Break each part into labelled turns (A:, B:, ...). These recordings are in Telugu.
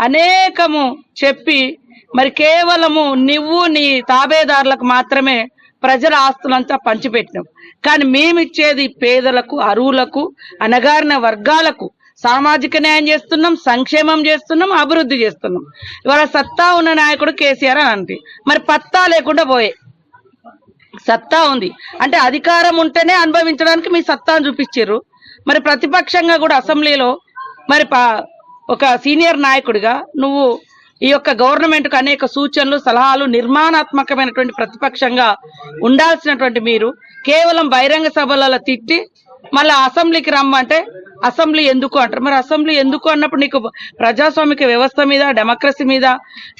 A: అనేకము చెప్పి మరి కేవలము నువ్వు నీ తాబేదారులకు మాత్రమే ప్రజల ఆస్తులంతా పంచిపెట్టినాం కానీ మేమిచ్చేది పేదలకు అరువులకు అనగారిన వర్గాలకు సామాజిక న్యాయం చేస్తున్నాం సంక్షేమం చేస్తున్నాం అభివృద్ధి చేస్తున్నాం. ఇవాళ సత్తా ఉన్న నాయకుడు కేసీఆర్ అని అంటే మరి పత్తా లేకుండా పోయే. సత్తా ఉంది. అంటే అధికారం ఉంటేనే అనుభవించడానికి మీ సత్తాను చూపించారు. మరి ప్రతిపక్షంగా కూడా అసెంబ్లీలో మరి పా- ఒక సీనియర్ నాయకుడిగా నువ్వు ఈ యొక్క గవర్నమెంట్కు అనేక సూచనలు సలహాలు నిర్మాణాత్మకమైనటువంటి ప్రతిపక్షంగా ఉండాల్సినటువంటి మీరు కేవలం బహిరంగ సభలలో తిట్టి మళ్ళీ అసెంబ్లీకి రమ్మంటే అసెంబ్లీ ఎందుకు అంటారు? మరి అసెంబ్లీ ఎందుకు అన్నప్పుడు నీకు ప్రజాస్వామిక వ్యవస్థ మీద డెమోక్రసీ మీద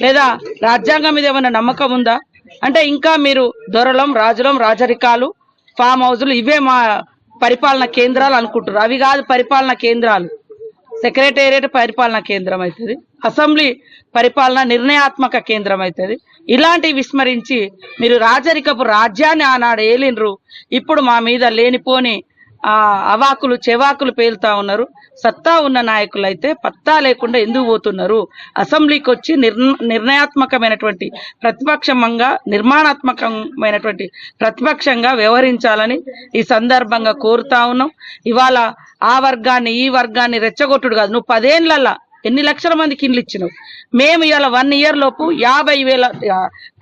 A: లేదా రాజ్యాంగం మీద ఏమైనా నమ్మకం ఉందా? అంటే ఇంకా మీరు దొరలం రాజులం రాజరికాలు ఫామ్ హౌజులు ఇవే మా పరిపాలన కేంద్రాలు అనుకుంటారు అవి కాదు పరిపాలన కేంద్రాలు. సెక్రటేరియట్ పరిపాలన కేంద్రం అవుతుంది అసెంబ్లీ పరిపాలన నిర్ణయాత్మక కేంద్రం అవుతుంది ఇలాంటివి విస్మరించి మీరు రాజరికపు రాజ్యాన్ని ఆనాడు ఏలినరు ఇప్పుడు మా మీద లేనిపోని ఆ అవాకులు చెవాకులు పేలుతా ఉన్నారు. సత్తా ఉన్న నాయకులు అయితే పత్తా లేకుండా ఎందుకు పోతున్నారు? అసెంబ్లీకి వచ్చి నిర్ణ నిర్ణయాత్మకమైనటువంటి ప్రతిపక్షంగా నిర్మాణాత్మకమైనటువంటి ప్రతిపక్షంగా వ్యవహరించాలని ఈ సందర్భంగా కోరుతా ఉన్నాం. ఇవాళ ఆ వర్గాన్ని ఈ వర్గాన్ని రెచ్చగొట్టుడు కాదు. నువ్వు పదేళ్ళలో ఎన్ని లక్షల మందికి ఇండ్లు ఇచ్చినావు? మేము ఇవాళ వన్ ఇయర్ లోపు యాభై వేల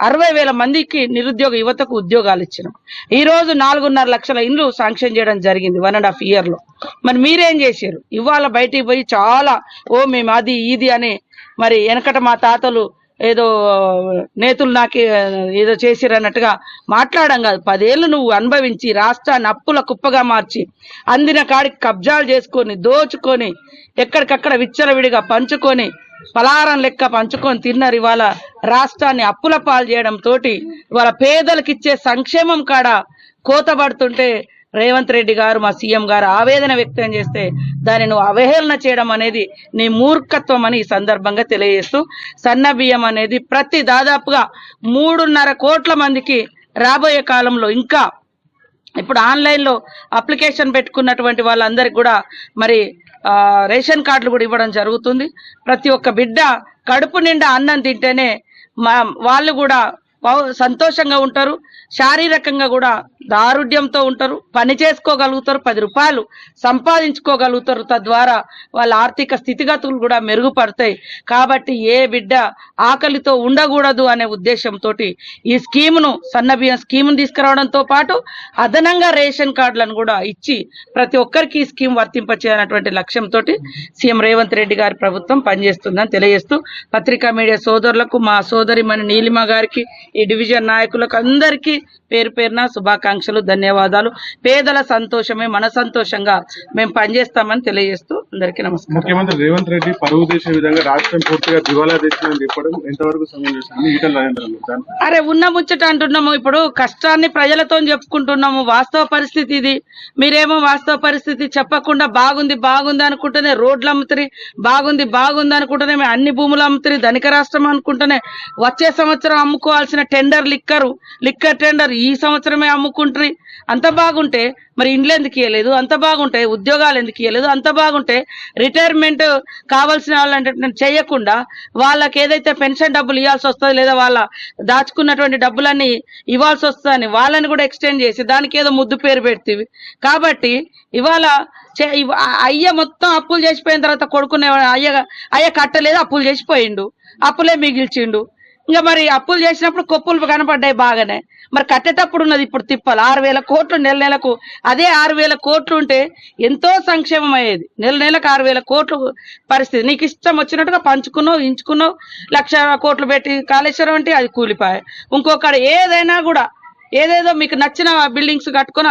A: అరవై వేల మందికి నిరుద్యోగ యువతకు ఉద్యోగాలు ఇచ్చినాం. ఈ రోజు నాలుగున్నర లక్షల ఇండ్లు శాంక్షన్ చేయడం జరిగింది వన్ అండ్ హాఫ్ ఇయర్లో. మరి మీరేం చేశారు? ఇవాళ బయటికి పోయి చాలా ఓ మేము అది ఇది అని మరి వెనకట మా తాతలు ఏదో నేతులు నాకు ఏదో చేసిరన్నట్టుగా మాట్లాడడం కాదు. పదేళ్ళు నువ్వు అనుభవించి రాష్ట్రాన్ని అప్పుల కుప్పగా మార్చి అందిన కాడికి కబ్జాలు చేసుకొని దోచుకొని ఎక్కడికక్కడ విచ్చలవిడిగా పంచుకొని పలారం లెక్క పంచుకొని తిన్నారు. ఇవాళ రాష్ట్రాన్ని అప్పుల పాలు చేయడం తోటి ఇవాళ పేదలకు ఇచ్చే సంక్షేమం కాడ కోతబడుతుంటే రేవంత్ రెడ్డి గారు మా సీఎం గారు ఆవేదన వ్యక్తం చేస్తే దాన్ని నువ్వు అవహేళన చేయడం అనేది నీ మూర్ఖత్వం అని ఈ సందర్భంగా తెలియజేస్తూ సన్న బియ్యం అనేది ప్రతి దాదాపుగా మూడున్నర కోట్ల మందికి రాబోయే కాలంలో ఇంకా ఇప్పుడు ఆన్లైన్లో అప్లికేషన్ పెట్టుకున్నటువంటి వాళ్ళందరికి కూడా మరి రేషన్ కార్డులు కూడా ఇవ్వడం జరుగుతుంది. ప్రతి ఒక్క బిడ్డ కడుపు నిండా అన్నం తింటేనే మా వాళ్ళు కూడా సంతోషంగా ఉంటారు. శారీరకంగా కూడా దారుఢ్యంతో ఉంటారు పని చేసుకోగలుగుతారు పది రూపాయలు సంపాదించుకోగలుగుతారు. తద్వారా వాళ్ళ ఆర్థిక స్థితిగతులు కూడా మెరుగుపడతాయి. కాబట్టి ఏ బిడ్డ ఆకలితో ఉండకూడదు అనే ఉద్దేశంతో ఈ స్కీమును సన్నబియ్యం స్కీమ్ను తీసుకురావడంతో పాటు అదనంగా రేషన్ కార్డులను కూడా ఇచ్చి ప్రతి ఒక్కరికి ఈ స్కీమ్ వర్తింపచేయాలన్నటువంటి లక్ష్యంతో సీఎం రేవంత్ రెడ్డి గారి ప్రభుత్వం పనిచేస్తుందని తెలియజేస్తూ పత్రికా మీడియా సోదరులకు మా సోదరి మన నీలిమ గారికి ఈ డివిజన్ నాయకులకు అందరికీ పేరు పేరున శుభాకాంక్ష శుభాకాంక్షలు ధన్యవాదాలు. పేదల సంతోషమే మన సంతోషంగా మేము పనిచేస్తామని తెలియజేస్తూ అందరికీ నమస్కారం.
B: ముఖ్యమంత్రి రేవంత్ రెడ్డి పరువు తీసే విధంగా రాష్ట్రం పూర్తిగా దివాలా తెచ్చిందని చెప్పడం ఎంతవరకు
A: అరే ఉన్న ముచ్చట అంటున్నాము. ఇప్పుడు కష్టాన్ని ప్రజలతో చెప్పుకుంటున్నాము. వాస్తవ పరిస్థితి ఇది. మీరేమో వాస్తవ పరిస్థితి చెప్పకుండా బాగుంది బాగుంది అనుకుంటేనే రోడ్లు అమ్ముతారు బాగుంది బాగుంది అనుకుంటేనే మేము అన్ని భూములు అమ్ముతారు ధనిక రాష్ట్రం అనుకుంటేనే వచ్చే సంవత్సరం అమ్ముకోవాల్సిన టెండర్ లిక్కరు లిక్కర్ టెండర్ ఈ సంవత్సరమే అమ్ముకుంటారు అంత బాగుంటే మరి ఇండ్లు ఎందుకు ఇవ్వలేదు అంత బాగుంటే ఉద్యోగాలు ఎందుకు ఇవ్వలేదు అంత బాగుంటే రిటైర్మెంట్ కావాల్సిన వాళ్ళంటే చేయకుండా వాళ్ళకి ఏదైతే పెన్షన్ డబ్బులు ఇవ్వాల్సి వస్తుంది లేదా వాళ్ళ దాచుకున్నటువంటి డబ్బులన్నీ ఇవ్వాల్సి వస్తుందని వాళ్ళని కూడా ఎక్స్టెండ్ చేసి దానికి ఏదో ముద్దు పేరు పెడుతుంది కాబట్టి ఇవాళ అయ్య మొత్తం అప్పులు చేసిపోయిన తర్వాత కొడుకునే అయ్య అయ్య కట్టలేదు అప్పులు చేసిపోయిండు. అప్పులే మిగిల్చిండు. ఇంకా మరి అప్పులు చేసినప్పుడు కొప్పులు కనపడ్డాయి బాగానే. మరి కట్టేటప్పుడు ఉన్నది ఇప్పుడు తిప్పాలి. ఆరు వేల కోట్లు నెల నెలకు. అదే ఆరు వేల కోట్లు ఉంటే ఎంతో సంక్షేమం అయ్యేది నెల నెలకు ఆరు వేల కోట్లు పరిస్థితి. నీకు ఇష్టం వచ్చినట్టుగా పంచుకున్నావు ఇంచుకున్నావు. లక్ష కోట్లు పెట్టి కాళేశ్వరం అంటే అది కూలిపాయ. ఇంకొకటి ఏదైనా కూడా ఏదేదో మీకు నచ్చిన బిల్డింగ్స్ కట్టుకొని